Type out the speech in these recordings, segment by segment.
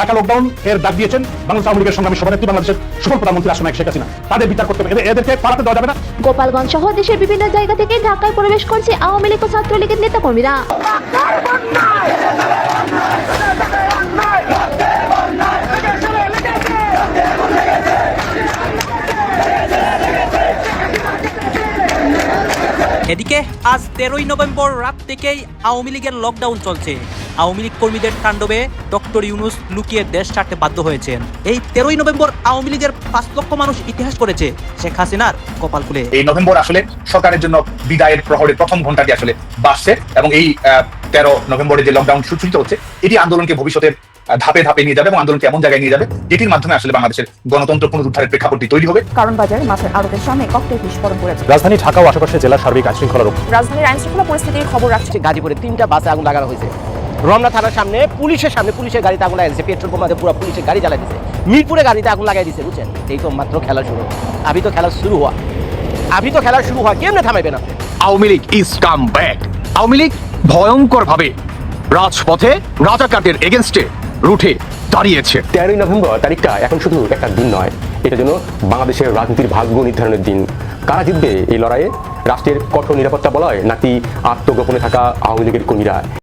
Dhaka lockdown এর ডাক দিয়েছেন। বাংলাদেশ আওয়ামী লীগের সংগ্রামী সভানেত্রী, বাংলাদেশের সফল প্রধানমন্ত্রী আসলে শেখ হাসিনা। তাদের বিচার করতে হবে এদের- এদেরকে পালাতে দেওয়া যাবে না। গোপালগঞ্জ সহ দেশের বিভিন্ন জায়গা থেকে ঢাকায় প্রবেশ করছে আওয়ামী লীগ ও ছাত্রলীগের নেতাকর্মীরা। এদিকে, আজ তেরোই নভেম্বর রাত থেকেই আওয়ামী লীগের লকডাউন চলছে। আওয়ামী লীগ কর্মীদের তাণ্ডবে ডক্টর ইউনুস লুকিয়ে দেশ ছাড়তে বাধ্য হয়েছেন। এই তেরোই নভেম্বর আওয়ামী লীগের পাঁচ লক্ষ মানুষ ইতিহাস করেছে শেখ হাসিনার কপাল খুলে। এই নভেম্বর আসলে সরকারের জন্য বিদায়ের প্রহরের প্রথম ঘন্টাটি আসলে বাসছে এবং এই তেরো নভেম্বরে যে লকডাউন সূচিত হচ্ছে, এটি আন্দোলনকে ভবিষ্যতের ধাপে ধাপে নিয়ে যাবে এবং আন্দোলনকে এমন জায়গায় নিয়ে যাবে যেটির মাধ্যমে আসলে বাংলাদেশের গণতন্ত্র পুনরুদ্ধারের প্রেক্ষাপটটি তৈরি হবে। কারণ বাজারে মাছের আড়তের সামনে ককটেল বিস্ফোরণ করেছে। রাজধানী ঢাকা ও আশেপাশে জেলার সার্বিক আইনশৃঙ্খলা রক্ষা রাজধানীর আইন শৃঙ্খলা পরিস্থিতির খবর রাখছে। গাজীপুরে তিনটা বাসে আগুন লাগানো হয়েছে। রমনা থানার সামনে পুলিশের সামনে পুলিশের গাড়িতে আগুন লাগাই দিয়েছে পেট্রোল বোমাতে পুরো পুলিশের গাড়ি জ্বালাই দিয়েছে মিরপুরে গাড়িতে আগুন লাগাই দিয়েছে বুঝছেন? এই তো মাত্র খেলা শুরু। আবি তো খেলা শুরু হওয়া। আবি তো খেলা শুরু হওয়া কেমনে থামাইবেন আপনি Awami League is come back Awami League ভয়ঙ্কর ভাবে রাজপথে রাজাকারদের এগেনস্টে রুঠে দাঁড়িয়েছে। তেরোই নভেম্বর তারিখটা এখন শুধু একটা দিন নয় এটা যেন বাংলাদেশের রাজনীতির ভাগ্য নির্ধারণের দিন। কারা জিতবে এই লড়াইয়ে? রাষ্ট্রের কঠোর নিরাপত্তা বলয় নাকি আত্মগোপনে থাকা আওয়ামী লীগের কর্মীরা?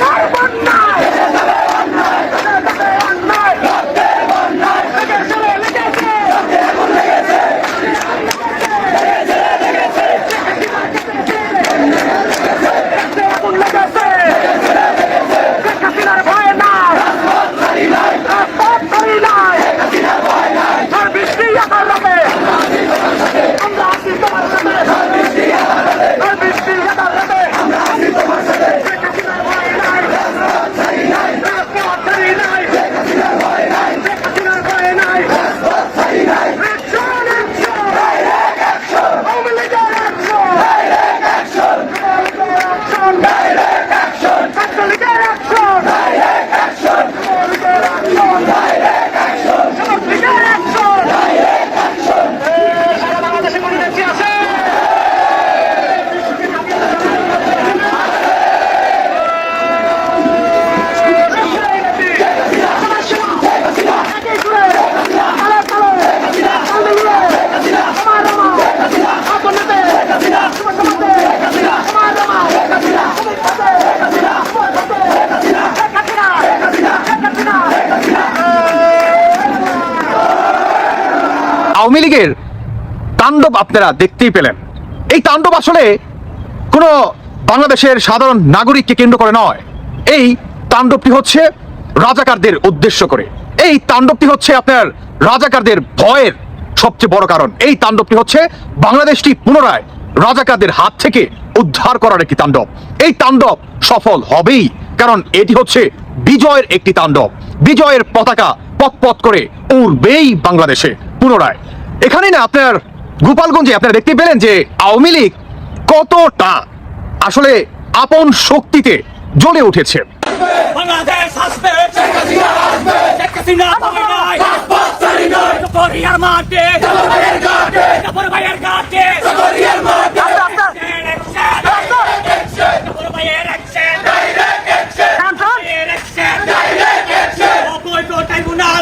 কার বন্যায় আওয়ামী লীগের তাণ্ডব আপনারা দেখতেই পেলেন। এই তাণ্ডব আসলে কোনো বাংলাদেশের সাধারণ নাগরিককে কেন্দ্র করে নয়। এই তাণ্ডবটি হচ্ছে রাজাকারদের উদ্দেশ্য করে। এই তাণ্ডবটি হচ্ছে আপনার রাজাকারদের ভয়ের সবচেয়ে বড় কারণ। এই তাণ্ডবটি হচ্ছে বাংলাদেশটি পুনরায় রাজাকারদের হাত থেকে উদ্ধার করার একটি তাণ্ডব। এই তাণ্ডব সফল হবেই, কারণ এটি হচ্ছে বিজয়ের একটি তাণ্ডব। বিজয়ের পতাকা পথ পথ করে উড়বেই বাংলাদেশে পুনরায়। এখানে না আপনার গোপালগঞ্জে আপনারা দেখতে পেলেন যে আওয়ামী লীগ কতটা আসলে আপন শক্তিতে জ্বলে উঠেছে বাংলাদেশ আসবে শেখ হাসিনা আসবে শেখ হাসিনা পাবে নাই রাজপথ ছাড়ি নাই কোরিয়ার মাঠে জলবায়ুর ঘাটে কাপড় ভাইয়ের ঘাটে কোরিয়ার মাঠে কাপড় ভাইয়ের action direct action action direct action অবৈধ ট্রাইব্যুনাল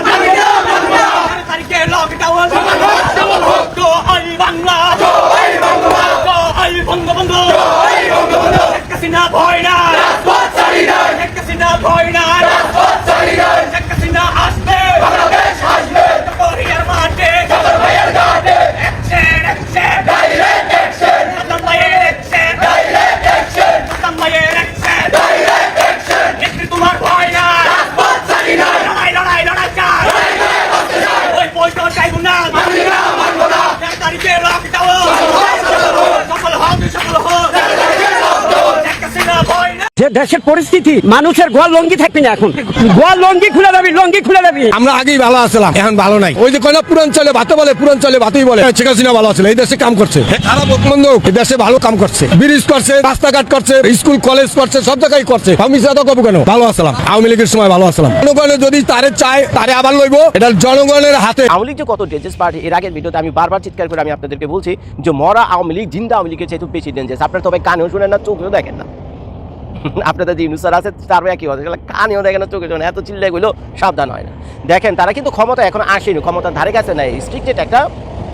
তারিখে লকডাউন ডাবল হোক তো আই বাংলা তো আই বাংলা তো আই বঙ্গবন্ধু তো আই বঙ্গবন্ধু শেখ হাসিনা ভয় না রাজপথ ছাড়ি নাই শেখ হাসিনা ভয় না রাজপথ ছাড়ি নাই দেশের পরিস্থিতি মানুষের গোয়াল লঙ্গি থাকবি না এখন। গোয়াল লঙ্গি খুলে যাবি লঙ্গি খুলে যাবি আমরা আগেই ভালো আছিলাম এখন ভালো নাই। ওই যে কয়না পুরাঞ্চলে ভাতে বলে পুরাঞ্চলে ভাতেই বলে। শেখ হাসিনা ভালো ছিল এই দেশে কাম করছে। খারাপ দেশে ভালো কাম করছে। ব্রিজ করছে রাস্তাঘাট করছে স্কুল কলেজ করছে সব জায়গায় করছে। আমি তো কব কেন? ভালো আসলাম আওয়ামী লীগের সময় ভালো আসলাম জনগণের যদি তারে চায় তারে আবার লইব এটা জনগণের হাতে। আওয়ামী লীগ যে কত ডেঞ্জারাস পার্টি এর আগের ভিডিওতে আমি বারবার চিৎকার করে আমি আপনাদেরকে বলছি যে মরা আওয়ামী লীগ জিন্দা আওয়ামী লীগের চাইতে বেশি ডেঞ্জারাস আপনারা তবে কানেও শুনেন না চোখেও দেখেন না। আপনাদের যে ইউনুসার আছে তার একই কথা কানেও দেখেন না চোখে শোনে এত চিল্লাই গেলেও সাবধান হয় না। দেখেন, তারা কিন্তু ক্ষমতা এখন আসেনি। ক্ষমতার ধারে কাছে নাই। স্ট্রিক্টেড একটা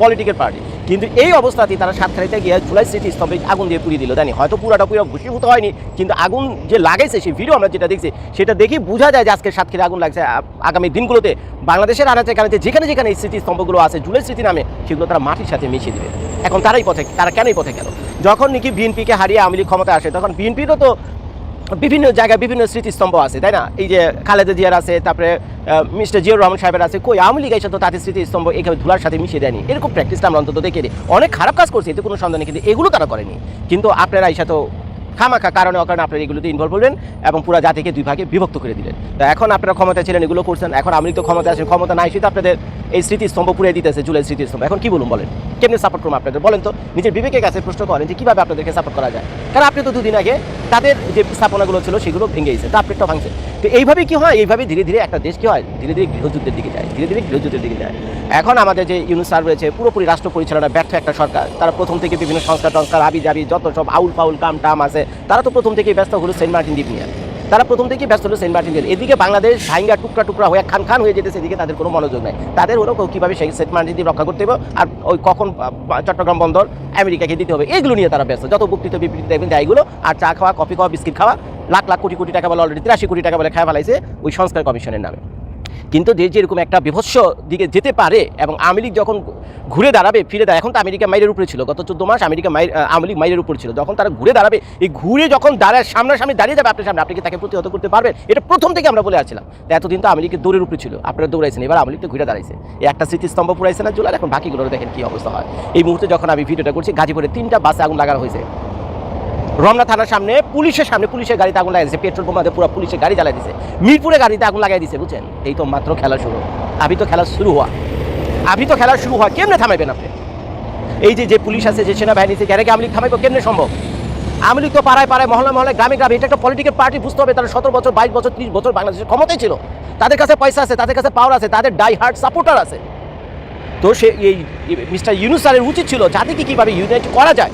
পলিটিক্যাল পার্টি কিন্তু এই অবস্থাতেই তারা সাতখালিতে গিয়ে জুলাই স্মৃতি স্তম্ভে আগুন দিয়ে পুড়িয়ে দিল। জানি, হয়তো পুরাটা পুরো ভূষীভূত হয়নি, কিন্তু আগুন যে লাগাইছে, সেই ভিডিও আমরা যেটা দেখছি, সেটা দেখে বোঝা যায় যে আজকে সাতক্ষীরা আগুন লাগছে। আগামী দিনগুলোতে বাংলাদেশের আনাচে কানাচে, যেখানে যেখানে এই স্মৃতি স্তম্ভগুলো আছে জুলাই স্মৃতি নামে, সেগুলো তারা মাটির সাথে মিশিয়ে দেবে। এখন তারাই পথে, তারা কেনই পথে গেল? যখন নাকি বিএনপিকে হারিয়ে আওয়ামী ক্ষমতা আসে, তখন বিএনপিরও তো বিভিন্ন জায়গায় বিভিন্ন স্মৃতিস্তম্ভ আছে, তাই না? এই যে খালেদা জিয়ার আছে, তারপরে মিস্টার জিয়াউর রহমান সাহেবের আছে, কই আওয়ামী লীগ এসে তো তাদের স্মৃতিস্তম্ভ এইভাবে ধুলার সাথে মিশিয়ে দেয়নি। এরকম প্র্যাকটিসটা আমরা অন্তত দেখে নিই। অনেক খারাপ কাজ করছে, এতে কোনো সন্দেহ নেই, কিন্তু এগুলো তারা করেনি। কিন্তু আপনারা এসে তো খামাখা কারণে অকারণে আপনারা এগুলোতে ইনভলভ হলেন এবং পুরো জাতিকে দুই ভাগে বিভক্ত করে দিলেন। তো এখন আপনারা ক্ষমতা ছিলেন, এগুলো করছেন, এখন আমি তো ক্ষমতা আছেন ক্ষমতা নাই সেটা আপনাদের এই স্মৃতিস্তম্ভ পুড়ে দিতেছে জুলাই স্মৃতিস্তম্ভ। এখন কি বলুন বলেন? কেমনি সাপোর্ট করুন আপনাদের? বলেন তো, নিজের বিবেকের কাছে প্রশ্ন করেন যে কীভাবে আপনাদেরকে সাপোর্ট করা যায়? কারণ আপনি তো দুদিন আগে তাদের যে স্থাপনাগুলো ছিল সেগুলো ভেঙে গেছে, তা আপনিটা ভাঙছে তো এইভাবে কি হয়? এইভাবে ধীরে ধীরে একটা দেশ কি হয়? ধীরে ধীরে গৃহযুদ্ধের দিকে যায়, ধীরে ধীরে গৃহযুদ্ধের দিকে যায়। এখন আমাদের যে ইউনুস স্যার রয়েছে, পুরোপুরি রাষ্ট্র পরিচালনা ব্যর্থ একটা সরকার। তারা প্রথম থেকে বিভিন্ন সংস্কার টংস্কার আবি জাবি যত সব আউল ফাউল কাম টাম আছে, তারা তো প্রথম থেকেই ব্যস্ত হলো সেন্ট মার্টিন দ্বীপ নিয়ে। তারা প্রথম থেকেই ব্যস্ত হলো সেন্ট মার্টিন দ্বীপ এদিকে বাংলাদেশ ভাইঙ্গা টুকরা টুকরা হয়ে খান খান হয়ে যেতেছে, এদিকে তাদের কোনো মনোযোগ নেই। তাদের হলো কীভাবে সেই সেন্ট মার্টিন রক্ষা করতে হবে আর ওই কখন চট্টগ্রাম বন্দর আমেরিকাকে দিতে হবে, এগুলো নিয়ে তারা ব্যস্ত। যত বক্তৃতা, বিবৃতি দেখবেন, যে এইগুলো আর চা খাওয়া, কফি খাওয়া, বিস্কিট খাওয়া, লাখ লাখ কোটি কোটি টাকা বলে অলরেডি তিরাশি কোটি টাকা বলে খাওয়া ফেলাইছে ওই সংস্কার কমিশনের নামে। কিন্তু দেশ যেরকম একটা বিভৎস দিকে যেতে পারে এবং আওয়ামী লীগ যখন ঘুরে দাঁড়াবে, ফিরে দাঁড়ায় এখন তো আমেরিকা মাইরের উপরে ছিল। গত চোদ্দ মাস আমেরিকা মাইর আওয়ামী লীগ মাইরের উপর ছিল। যখন তারা ঘুরে দাঁড়াবে, এই ঘুরে যখন দাঁড়ায়, সামনাসামনি দাঁড়িয়ে যাবে আপনার সামনে, আপনি কি তাকে প্রতিহত করতে পারবেন? এটা প্রথম থেকে আমরা বলে আসছিলাম। তো এতদিন তো লীগের দৌড়ের উপরে ছিল। আপনারা দৌড়াইছেন, এবার আওয়ামী লীগ তো ঘুরে দাঁড়াইছে। এই একটা স্মৃতিস্তম্ভ পুরাইছে না জুলার এখন বাকিগুলো দেখেন কি অবস্থা হয়। এই মুহূর্তে যখন আমি ভিডিওটা করছি, গাজীপুরে তিনটা বাসে আগুন লাগানো হয়েছে। রমনা থানার সামনে, পুলিশের সামনে, পুলিশের গাড়িতে আগুন লাগাই দিয়েছে পেট্রোল বোমাতে পুরো পুলিশের গাড়ি জ্বালাই দিয়েছে মিরপুরে গাড়িতে আগুন লাগাই দিয়েছে বুঝছেন? এই তো মাত্র খেলা শুরু। আবি তো খেলা শুরু হওয়া। আবি তো খেলা শুরু হওয়া। কেমনে থামাইবেন আপনি? এই যে যে পুলিশ আছে, যে সেনাবাহিনী আছে গ্যারেকে আমলিক থামাইবো, কেমনে সম্ভব? আমলিক তো পাড়ায় পাড়ায় মহল্লা মহল্লায়, গ্রামে গ্রামে, এটা একটা পলিটিক্যাল পার্টি বুঝতে হবে, তারা সতেরো বছর, বাইশ বছর, ত্রিশ বছর বাংলাদেশের ক্ষমতায় ছিল। তাদের কাছে পয়সা আছে, তাদের কাছে পাওয়ার আছে, তাদের ডাই হার্ট সাপোর্টার আছে। তো সে, এই মিস্টার ইউনুস স্যারের উচিত ছিল, জাতিকে কীভাবে ইউনাইট করা যায়?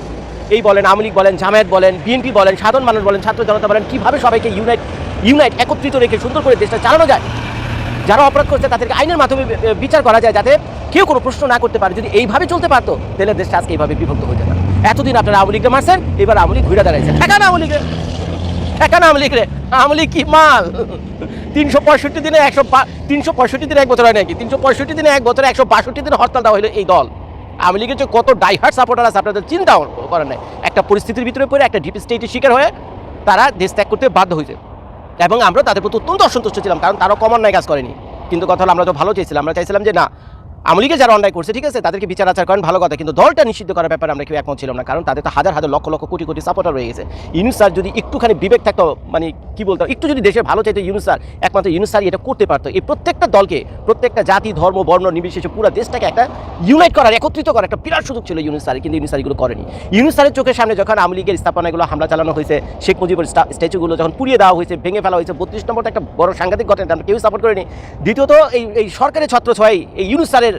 এই বলেন, আওয়ামী লীগ বলেন, জামায়াত বলেন, বিএনপি বলেন, সাধারণ মানুষ বলেন, ছাত্র জনতা বলেন, কীভাবে সবাইকে ইউনাইট ইউনাইট একত্রিত রেখে সুন্দর করে দেশটা চালানো যায়? যারা অপরাধ করছে, তাদেরকে আইনের মাধ্যমে বিচার করা যায় যাতে কেউ কোনো প্রশ্ন না করতে পারে। যদি এইভাবে চলতে পারতো, তাহলে দেশটা আজকে এইভাবে বিভক্ত হয়ে যেত। এতদিন আপনারা আওয়ামী লীগকে মারছেন, এবার আওয়ামী লীগ ঘুরে দাঁড়াইছে। ঠেকানা আওয়ামী লীগের ঠেকানা আওয়ামী লীগ রে আওয়ামী লীগ কি মাল? তিনশো পঁয়ষট্টি দিনে একশো তিনশো পঁয়ষট্টি দিনে এক বছর হয় নাকি? তিনশো পঁয়ষট্টি দিনে এক বছরে একশো বাষট্টি দিনে হরতাল দেওয়া হলো এই দল। আওয়ামী লীগের যে কত ডাইহার্ট সাপোর্টার আছে, আপনাদের চিন্তা করেন নাই। একটা পরিস্থিতির ভিতরে পড়ে, একটা ডিপ স্টেটের শিকার হয়ে তারা দেশ ত্যাগ করতে বাধ্য হয়েছে। এবং আমরা তাদের প্রতি অত্যন্ত অসন্তুষ্ট ছিলাম, কারণ তারা কমন নাই কাজ করেনি। কিন্তু কথা হলো, আমরা তো ভালো চেয়েছিলাম আমরা চাইছিলাম যে, না আওয়ামী লীগে যারা অন্যায় করছে, ঠিক আছে, তাদেরকে বিচার আচার করেন, ভালো কথা। কিন্তু দলটা নিষিদ্ধ করার ব্যাপারে আমরা কেউ একমত ছিলাম না, কারণ তাদের তো হাজার হাজার লক্ষ লক্ষ কোটি কোটি সাপোর্টার রয়ে গেছে। ইউনুস স্যার যদি একটুখানি বিবেক থাকতো মানে কি বলতো, একটু যদি দেশের ভালো চাইতো, ইউনুস স্যার, একমাত্র ইউনুস স্যার এটা করতে পারতো। এই প্রত্যেকটা দলকে, প্রত্যেকটা জাতি, ধর্ম, বর্ণ, নির্বিশেষে পুরো দেশটাকে একটা ইউনাইট করার, একত্রিত করার একটা বিরাট সুযোগ ছিল ইউনুস স্যার কিন্তু ইউনুস স্যার এগুলো করেনি। ইউনুস স্যারের চোখের সামনে যখন আওয়ামী লীগের স্থাপনাগুলো হামলা চালানো হয়েছে, শেখ মুজিবুর স্টা- স্ট্যাচুগুলো যখন পুড়িয়ে দেওয়া হয়েছে, ভেঙে ফেলা হয়েছে, বত্রিশ নম্বরটা একটা বড় সাংঘাতিক ঘটনা আমরা কেউ সাপোর্ট করিনি। দ্বিতীয়ত, এই এই সরকারের ছত্র ছয় এই ইউনুস স্যারের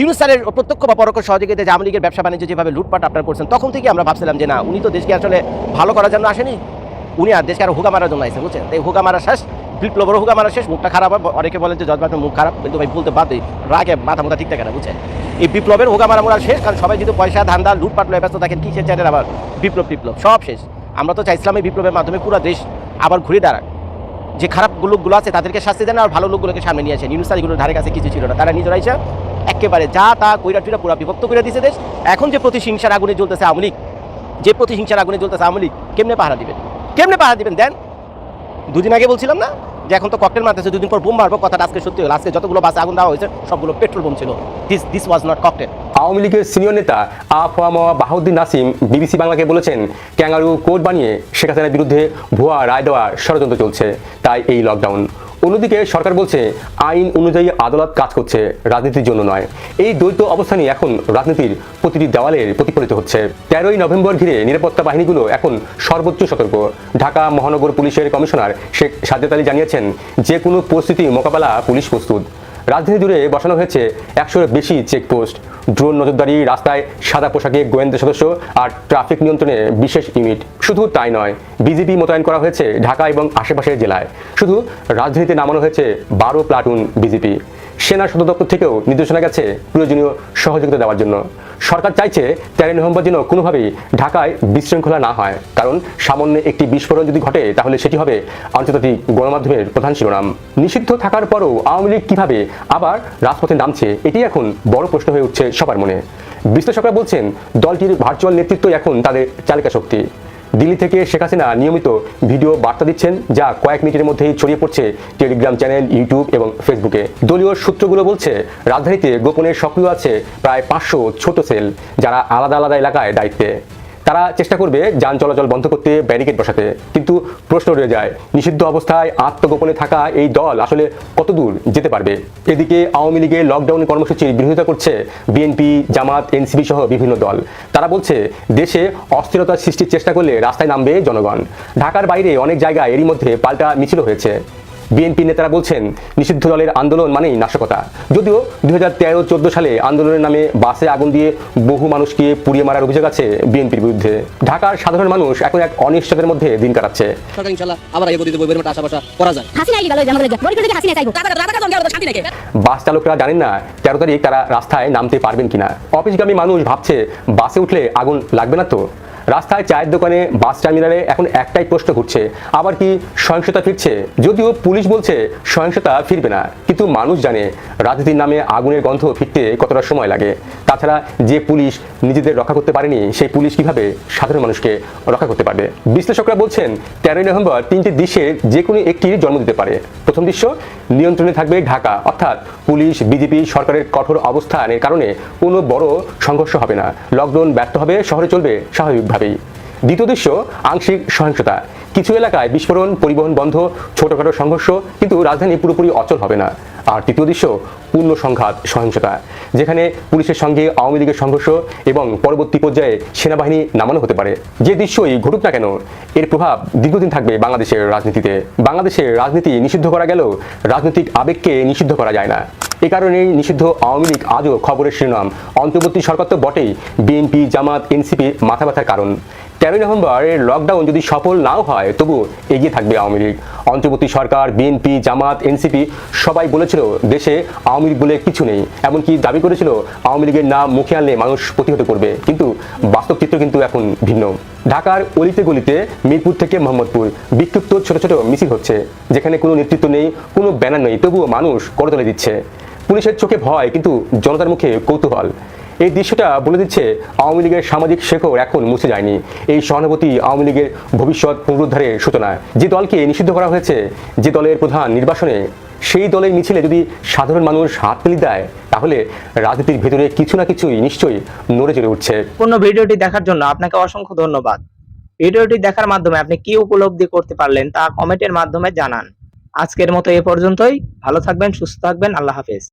ইউনুস স্যারের প্রত্যক্ষ বা পরোক্ষ সহযোগিতায় যে আওয়ামী লীগের ব্যবসা বাণিজ্য যেভাবে লুটপাট আপনার করছেন, তখন থেকে আমরা ভাবছিলাম যে না, উনি তো দেশকে আসলে ভালো করার জন্য আসেনি। উনি আর দেশকে আরও হুগা মারার জন্য আসেন বুঝছেন? তাই হুগা মারা শেষ বিপ্লবের হুগা মারা শেষ, মুখটা খারাপ হয় অনেকে বলেন যে জজবাতের মুখ খারাপ, কিন্তু ভাই বলতে বাদ রাগে মাথা মাথা ঠিক থাকে না, বুঝছেন? এই বিপ্লবের হুগা মারা মোড়া শেষ, কারণ সবাই যদি পয়সা, ধান্দা, লুটপাট লয়ে ব্যস্ত থাকেন, কিসের চ্যাটের আবার বিপ্লব বিপ্লব সব শেষ। আমরা তো চাইছিলাম এই বিপ্লবের মাধ্যমে পুরো দেশ আবার ঘুরে দাঁড়াক। যে খারাপ লোকগুলো আছে, তাদেরকে শাস্তি দেন, আর ভালো লোকগুলোকে সামনে নিয়ে আসেন। ইউনুসারিগুলোর ধারে কাছে কিছু ছিল না। তারা নিজেরা এসে একেবারে যা তা কইরা টুইরা পুরো বিভক্ত করে দিয়েছে দেশ। এখন যে প্রতিহিংসার আগুনে জ্বলতেছে আওয়ামী লীগ, যে প্রতিহিংসার আগুনে জ্বলতেছে আওয়ামী লীগ, কেমনে পাহারা দিবেন? কেমনে পাহারা দিবেন? দেন, দুদিন আগে বলছিলাম না যে এখন তো ককটেল মারতেছে, দুদিন পর বোম মারবো, কথাটা আজকে সত্যি হলো। আজকে যতগুলো বাসে আগুন দেওয়া হয়েছে, সবগুলো পেট্রোল বোম ছিল। This this was not cocktail Awami লীগের সিনিয়র নেতা আফওয়ামা বাহাউদ্দিন নাসিম বিবিসি বাংলাকে বলেছেন, ক্যাঙ্গারু কোর্ট বানিয়ে শেখ হাসিনার বিরুদ্ধে ভুয়া রায় দেওয়ার ষড়যন্ত্র চলছে। তাই এই লকডাউন অন্যদিকে সরকার বলছে, আইন অনুযায়ী আদালত কাজ করছে, রাজনীতির জন্য নয়। এই দ্বৈত অবস্থানই এখন রাজনীতির প্রতিটি দেওয়ালের প্রতিফলিত হচ্ছে। তেরোই নভেম্বর ঘিরে নিরাপত্তা বাহিনীগুলো এখন সর্বোচ্চ সতর্ক। ঢাকা মহানগর পুলিশের কমিশনার শেখ সাজ্জাদ আলী জানিয়েছেন, যে কোনো পরিস্থিতি মোকাবেলা পুলিশ প্রস্তুত। রাজধানী জুড়ে বসানো হয়েছে একশোর বেশি চেকপোস্ট ড্রোন নজরদারি, রাস্তায় সাদা পোশাকে গোয়েন্দা সদস্য আর ট্রাফিক নিয়ন্ত্রণে বিশেষ ইউনিট শুধু তাই নয় বিজেপি মোতায়েন করা হয়েছে ঢাকা এবং আশেপাশের জেলায়। শুধু রাজধানীতে নামানো হয়েছে বারো প্লাটুন বিজেপি সেনা সদর দপ্তর থেকেও নির্দেশনা গেছে প্রয়োজনীয় সহযোগিতা দেওয়ার জন্য। সরকার চাইছে তেরোই নভেম্বর যেন কোনোভাবেই ঢাকায় বিশৃঙ্খলা না হয়। কারণ সামান্য একটি বিস্ফোরণ যদি ঘটে, তাহলে সেটি হবে আন্তর্জাতিক গণমাধ্যমের প্রধান শিরোনাম। নিষিদ্ধ থাকার পরও আওয়ামী লীগ কীভাবে আবার রাজপথে নামছে, এটি এখন বড় প্রশ্ন হয়ে উঠছে সবার মনে। বিশ্লেষকরা বলছেন, দলটির ভার্চুয়াল নেতৃত্ব এখন তাদের চালিকা শক্তি দিল্লি থেকে শেখ হাসিনা নিয়মিত ভিডিও বার্তা দিচ্ছেন, যা কয়েক মিনিটের মধ্যেই ছড়িয়ে পড়ছে টেলিগ্রাম চ্যানেল ইউটিউব এবং ফেসবুকে দলীয় সূত্রগুলো বলছে, রাজধানীতে গোপনে সক্রিয় আছে প্রায় পাঁচশো ছোট সেল, যারা আলাদা আলাদা এলাকায় দায়িত্বে। তারা চেষ্টা করবে যান চলাচল বন্ধ করতে ব্যারিকেড বসাতে। কিন্তু প্রশ্ন রয়ে যায়, নিষিদ্ধ অবস্থায় আত্মগোপনে থাকা এই দল আসলে কত দূর যেতে পারবে? এদিকে আওয়ামী লীগের লকডাউন কর্মসূচির বিরোধিতা করছে বিএনপি জামাত এনসিপি সহ বিভিন্ন দল। তারা বলছে, দেশে অস্থিরতা সৃষ্টির চেষ্টা করলে রাস্তায় নামবে জনগণ। ঢাকার বাইরে অনেক জায়গায় এরই মধ্যে পাল্টা মিছিল হয়েছে। বিএনপি নেতারা বলছেন নিষিদ্ধ দলের আন্দোলন মানেই নাশকতা। যদিও দুই হাজার তেরো চোদ্দ সালে আন্দোলনের নামে বাসে আগুন দিয়ে বহু মানুষকে পুড়িয়ে মারার অভিযোগ আছে বিএনপির বিরুদ্ধে। ঢাকার সাধারণ মানুষ এখন এক অনিশ্চয়তার মধ্যে দিন কাটাচ্ছে। বাস চালকরা জানেন না তেরো তারিখ তারা রাস্তায় নামতে পারবেন কিনা। অফিসগামী মানুষ ভাবছে বাসে উঠলে আগুন লাগবে না তো? রাস্তায় চায়ের দোকানে, বাস টার্মিনালে এখন একটাই প্রশ্ন ঘুরছে। আবার কি সহিংসতা ফিরছে? যদিও পুলিশ বলছে সহিংসতা ফিরবে না, কিন্তু মানুষ জানে রাজনীতির নামে আগুনের গন্ধ ফিরতে কতটা সময় লাগে। তাছাড়া যে পুলিশ নিজেদের রক্ষা করতে পারেনি, সেই পুলিশ কীভাবে সাধারণ মানুষকে রক্ষা করতে পারবে? বিশ্লেষকরা বলছেন, তেরোই নভেম্বর তিনটি দৃশ্যের যে কোনো একটির জন্ম দিতে পারে। প্রথম দৃশ্য নিয়ন্ত্রণে থাকবে ঢাকা। অর্থাৎ পুলিশ, বিজেপি সরকারের কঠোর অবস্থানের কারণে কোনো বড় সংঘর্ষ হবে না। লকডাউন ব্যর্থ হবে, শহরে চলবে স্বাভাবিকভাবেই দ্বিতীয় দৃশ্য, আংশিক সহিংসতা। কিছু এলাকায় বিস্ফোরণ, পরিবহন বন্ধ, ছোটখাটো সংঘর্ষ, কিন্তু রাজধানী পুরোপুরি অচল হবে না। আর তৃতীয় দৃশ্য, পূর্ণ সংঘাত, সহিংসতা, যেখানে পুলিশের সঙ্গে আওয়ামী লীগের সংঘর্ষ এবং পরবর্তী পর্যায়ে সেনাবাহিনী নামানো হতে পারে। যে দৃশ্যই ঘটুক না কেন, এর প্রভাব দীর্ঘদিন থাকবে বাংলাদেশের রাজনীতিতে। বাংলাদেশের রাজনীতি নিষিদ্ধ করা গেলেও রাজনৈতিক আবেগকে নিষিদ্ধ করা যায় না। এ কারণেই নিষিদ্ধ আওয়ামী লীগ আজও খবরের শিরোনাম। অন্তর্বর্তী সরকার তো বটেই বিএনপি, জামাত, এনসিপি মাথা ব্যথার কারণ। তেরোই নভেম্বর লকডাউন যদি সফল নাও হয় তবু এগিয়ে থাকবে আওয়ামী লীগ। অন্তর্বর্তী সরকার, বিএনপি, জামাত, এনসিপি সবাই বলেছিল দেশে আওয়ামী লীগ বলে কিছু নেই। এমনকি দাবি করেছিল আওয়ামী লীগের নাম মুখে আনলে মানুষ প্রতিহত করবে। কিন্তু বাস্তব চিত্র কিন্তু এখন ভিন্ন। ঢাকার অলিতে গলিতে মিরপুর থেকে মোহাম্মদপুর বিক্ষিপ্ত ছোট ছোট মিছিল হচ্ছে, যেখানে কোনো নেতৃত্ব নেই, কোনো ব্যানার নেই, তবুও মানুষ করতলে দিচ্ছে। পুলিশের চোখে ভয়, কিন্তু জনতার মুখে কৌতূহল। এই দৃশ্যটা বলে দিচ্ছে আওয়ামী লীগের সামাজিক শেকড় এখন মুছে যায়নি। এই সহানুভূতি আওয়ামী লীগের ভবিষ্যৎ পুনরুদ্ধারের সূচনা। যে দলকে নিষিদ্ধ করা হয়েছে, যে দলের প্রধান নির্বাচনে সেই দলের মিছিলে যদি সাধারণ মানুষ হাত মিলি দেয়, তাহলে রাজনীতির ভেতরে কিছু না কিছুই নিশ্চয়ই নড়ে চড়ে উঠছে। সম্পূর্ণ ভিডিওটি দেখার জন্য আপনাকে অসংখ্য ধন্যবাদ। ভিডিওটি দেখার মাধ্যমে আপনি কি উপলব্ধি করতে পারলেন তা কমেন্টের মাধ্যমে জানান। আজকের মতো এ পর্যন্তই। ভালো থাকবেন, সুস্থ থাকবেন। আল্লাহ হাফেজ।